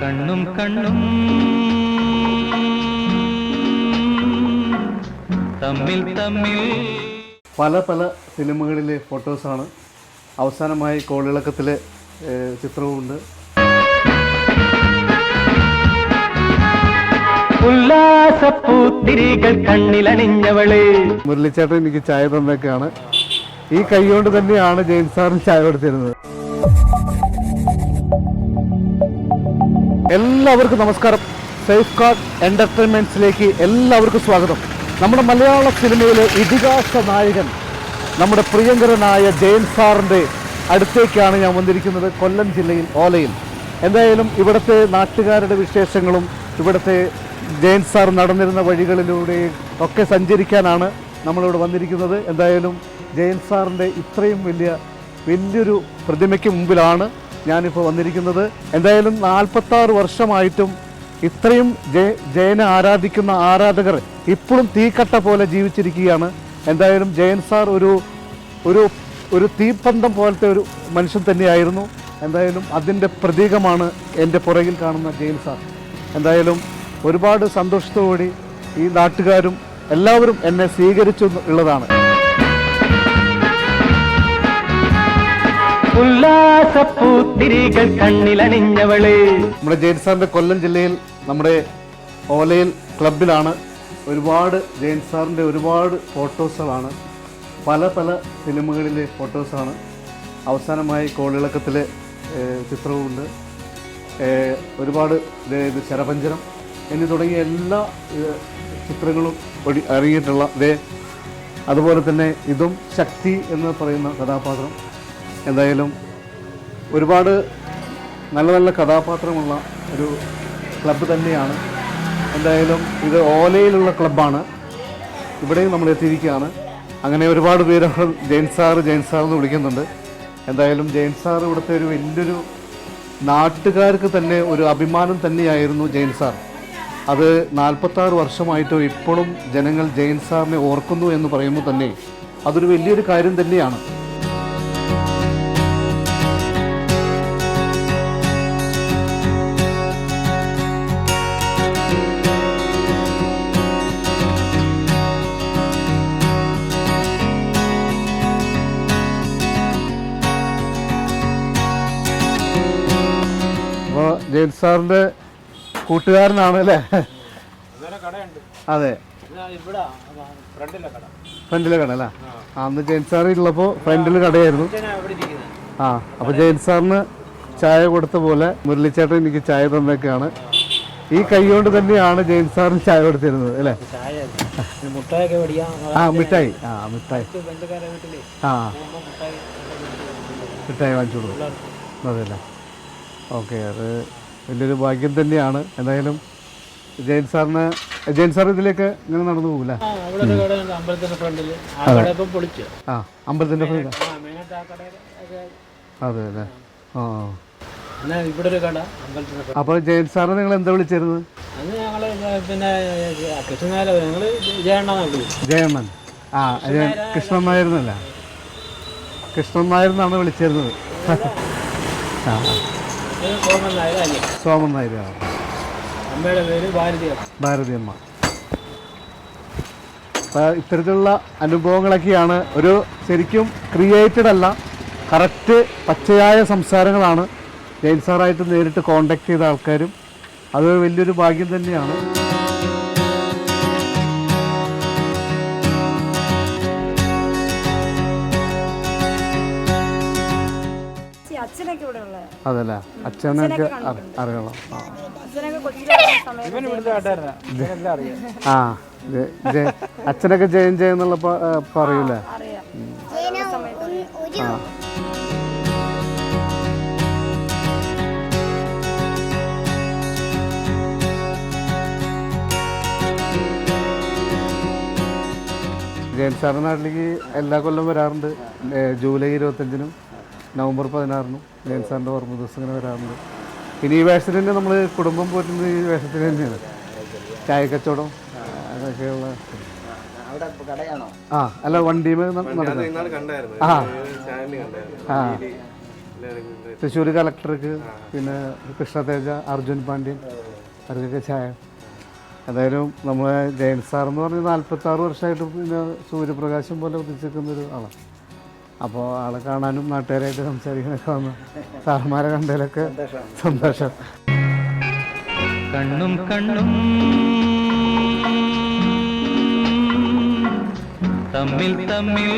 കണ്ണും കണ്ണും. തമ്മിൽ തമ്മിൽ. പല പല സിനിമകളിലെ ഫോട്ടോസാണ്. അവസാനമായി കോളിളക്കത്തിലെ ചിത്രവുമുണ്ട്. ഉല്ലാസപ്പൂത്തിരികൾ കണ്ണിലണിഞ്ഞവൾ. മുരളിച്ചേട്ടൻ എനിക്ക് ചായ തന്നൊക്കെയാണ് ഈ കൈ കൊണ്ട് തന്നെയാണ് ജെയിംസ് സാറിന് ചായ കൊടുത്തിരുന്നത്. എല്ലാവർക്കും നമസ്കാരം. സേഫ് ഗാർഡ് എന്റർടൈൻമെന്റ്സിലേക്ക് എല്ലാവർക്കും സ്വാഗതം. നമ്മുടെ മലയാള സിനിമയിലെ ഇതിഹാസ നായകൻ നമ്മുടെ പ്രിയങ്കരനായ ജയൻ സാറിന്റെ അടുത്തേക്കാണ് ഞാൻ വന്നിരിക്കുന്നത് കൊല്ലം ജില്ലയിൽ ഓലയിൽ. എന്തായാലും ഇവിടുത്തെ നാട്ടുകാരുടെ വിശേഷങ്ങളും ഇവിടുത്തെ ജയൻ സാർ നടന്നിരുന്ന വഴികളിലൂടെ ഒക്കെ സഞ്ചരിക്കാനാണ് നമ്മളിവിടെ വന്നിരിക്കുന്നത്. എന്തായാലും ജയൻ സാറിന്റെ ഇത്രയും വലിയ വലിയൊരു പ്രതിമയ്ക്ക് മുമ്പിലാണ് ഞാനിപ്പോൾ വന്നിരിക്കുന്നത് എന്തായാലും നാൽപ്പത്താറ് വർഷമായിട്ടും ഇത്രയും ജയ ജയനെ ആരാധിക്കുന്ന ആരാധകർ ഇപ്പോഴും തീക്കട്ട പോലെ ജീവിച്ചിരിക്കുകയാണ്. എന്തായാലും ജയൻ സാർ ഒരു ഒരു ഒരു തീപ്പന്തം പോലത്തെ ഒരു മനുഷ്യൻ തന്നെയായിരുന്നു. എന്തായാലും അതിന്റെ പ്രതീകമാണ് എന്റെ പുറകിൽ കാണുന്ന ജയൻ സാർ. എന്തായാലും ഒരുപാട് സന്തോഷത്തോടുകൂടി ഈ നാട്ടുകാരും എല്ലാവരും എന്നെ സ്വീകരിച്ചു ഉള്ളതാണ്. ഉല്ലാസപ്പൂത്തിരികൾ കണ്ണിലണിഞ്ഞവൾ. നമ്മുടെ ജയൻ സാറിന്റെ കൊല്ലം ജില്ലയിൽ നമ്മുടെ ഓലയിൽ ക്ലബിലാണ് ഒരുപാട് ജയൻ സാറിന്റെ ഒരുപാട് ഫോട്ടോസുകളാണ്. പല പല സിനിമകളിലെ ഫോട്ടോസാണ്. അവസാനമായി കോളിളക്കത്തിലെ ചിത്രവുമുണ്ട് ഒരുപാട് ഇത് ശരപഞ്ചരം എന്നീ തുടങ്ങിയ എല്ലാ ചിത്രങ്ങളും അറിയിട്ടുള്ള ദേ അതുപോലെ തന്നെ ഇതും ശക്തി എന്ന് പറയുന്ന കഥാപാത്രം. എന്തായാലും ഒരുപാട് നല്ല നല്ല കഥാപാത്രമുള്ള ഒരു ക്ലബ്ബ് തന്നെയാണ്. എന്തായാലും ഇത് ഓലയിലുള്ള ക്ലബ്ബാണ് ഇവിടെയും നമ്മൾ എത്തിയിരിക്കുകയാണ്. അങ്ങനെ ഒരുപാട് പേര് ജെയിൻ സാറ് ജെയിൻ സാർ എന്ന് വിളിക്കുന്നുണ്ട്. എന്തായാലും ജെയിൻ സാർ ഇവിടുത്തെ ഒരു വലിയൊരു നാട്ടുകാർക്ക് തന്നെ ഒരു അഭിമാനം തന്നെയായിരുന്നു ജെയിൻ സാർ. അത് നാൽപ്പത്താറ് വർഷമായിട്ടോ ഇപ്പോഴും ജനങ്ങൾ ജെയിൻ സാറിനെ ഓർക്കുന്നു എന്ന് പറയുമ്പോൾ തന്നെ അതൊരു വലിയൊരു കാര്യം തന്നെയാണ്. അപ്പോൾ ജയിൽ സാറിന്റെ കൂട്ടുകാരനാണ് അല്ലേ? അതെ. ഫ്രണ്ടിലെ കട. അല്ലേ? അന്ന് ജെയിൻ സാർ ഉള്ളപ്പോൾ ഫ്രണ്ടിൽ കടയായിരുന്നു. ആ അപ്പോൾ ജെയിൻ സാറിന് ചായ കൊടുത്ത പോലെ മുരളിച്ചേട്ടൻ എനിക്ക് ചായ തന്നൊക്കെയാണ് ഈ കൈകൊണ്ട് തന്നെയാണ് ജെയിൻ സാറിന് ചായ കൊടുത്തിരുന്നത് അല്ലേ? ആ മിഠായി. ആ മിഠായി. ആ. മിഠായി വാങ്ങിച്ചു കൊടുക്കും. അതല്ലേ ഓക്കെ അത് വലിയൊരു ഭാഗ്യം തന്നെയാണ്. എന്തായാലും ജയൻ സാറിന് ജയൻ സാർ ഇതിലേക്ക് ഇങ്ങനെ നടന്നു പോകില്ല ആ അമ്പലത്തിന്റെ ഫ്രണ്ടിൽ. ആ അമ്പലത്തിന്റെ ആ ഫ്രണ്ട് ആ അതെ അല്ലേ ആ ഇവിടെ ഒരു കട അമ്പലത്തിന്റെ. അപ്പോൾ ജെയിൻ സാറിനെ നിങ്ങൾ എന്താ വിളിച്ചിരുന്നത് പിന്നെ കൃഷ്ണനായ ജയണ്ണ ജയണ്ണൻ. ആ കൃഷ്ണൻ നായർന്നല്ല കൃഷ്ണൻ നായർന്നാണ് വിളിച്ചിരുന്നത്. ആ. സോമൻ നായർ അമ്മയുടെ പേര് ഭാരതി ഭാരതി അമ്മ. ഇത്തരത്തിലുള്ള അനുഭവങ്ങളൊക്കെയാണ് ഒരു ശരിക്കും ക്രിയേറ്റഡ് അല്ല കറക്റ്റ് പച്ചയായ സംസാരങ്ങളാണ് ജയിൽ സാറായിട്ട് നേരിട്ട് കോണ്ടാക്ട് ചെയ്ത ആൾക്കാരും. അത് വലിയൊരു ഭാഗ്യം തന്നെയാണ്. അച്ഛനൊക്കെ ഇവിടെ ഉള്ളത് അതല്ലേ? അച്ഛനൊക്കെ അറിയാം. ആ അച്ഛനൊക്കെ ജയൻ ജയ എന്നുള്ള പ- പറയൂലേ? അറിയാം. ആ. ജയൻ സാറിന്റെ നാട്ടിലേക്ക് എല്ലാ കൊല്ലം വരാറുണ്ട്. ജൂലൈ ഇരുപത്തഞ്ചിനും. നവംബർ പതിനാറിനും ജയൻ സാറിന്റെ ഓർമ്മ ദിവസം ഇങ്ങനെ വരാറുണ്ട്. ഇനി ഈ വേഷത്തിന് തന്നെ നമ്മൾ കുടുംബം പോറ്റുന്നത് ഈ വേഷത്തിന് തന്നെയാണ്. ചായക്കച്ചവടം അതൊക്കെയുള്ള ആ അല്ല വണ്ടിയിൽ നടന്നു ആ. ആ. തൃശ്ശൂർ കളക്ടർക്ക് പിന്നെ കൃഷ്ണതേജ അർജുൻ പാണ്ഡ്യൻ അവർക്കൊക്കെ ചായ. എന്തായാലും നമ്മളെ ജയൻ സാർ എന്ന് പറഞ്ഞ് നാൽപ്പത്തി ആറ് വർഷമായിട്ട് പിന്നെ സൂര്യപ്രകാശം പോലെ ഉദിച്ചിരിക്കുന്ന ഒരു ആളാണ്. അപ്പോൾ ആളെ കാണാനും നാട്ടുകാരായിട്ട് സംസാരിക്കാനൊക്കെ വന്നു. സാറന്മാരെ കണ്ടതിലൊക്കെ സന്തോഷം. കണ്ണും കണ്ണും തമ്മിൽ തമ്മിൽ